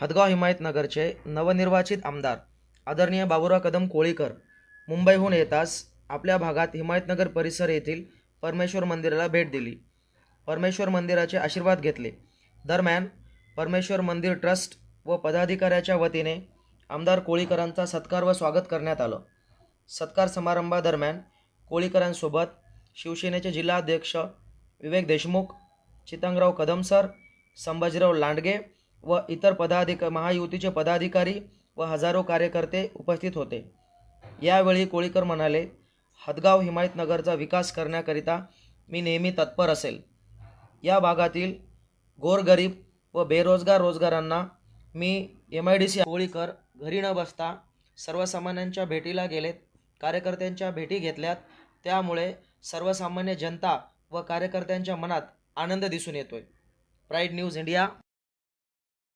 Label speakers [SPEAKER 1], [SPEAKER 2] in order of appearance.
[SPEAKER 1] हदगाव हिमायतनगरचे नवनिर्वाचित आमदार आदरणीय बाबुराव कदम कोळीकर मुंबईहून येताच आपल्या भागात हिमायतनगर परिसर येथील परमेश्वर मंदिराला भेट दिली. परमेश्वर मंदिराचे आशीर्वाद घेतले. दरम्यान परमेश्वर मंदिर ट्रस्ट व पदाधिकाऱ्याच्या वतीने आमदार कोळीकरांचा सत्कार व स्वागत करण्यात आलं. सत्कार समारंभादरम्यान कोळीकरांसोबत शिवसेनेचे जिल्हाध्यक्ष विवेक देशमुख चितंगराव कदम सर संभाजीराव लांडगे व इतर पदाधिक महायुतीचे पदाधिकारी व हजारो कार्यकर्ते उपस्थित होते. यावेळी कोळीकर म्हणाले हदगाव हिमायतनगरचा विकास करण्याकरिता मी नेहमी तत्पर असेल. या भागातील गोरगरीब व बेरोजगार रोजगारांना मी M I D C Kolikar घरी न बसता सर्वसामान्यांच्या भेटीला गेलेत कार्यकर्त्यांच्या भेटी घेतल्यात. त्यामुळे सर्वसामान्य जनता व कार्यकर्त्यांच्या मनात आनंद दिसून येतोय. Pride news India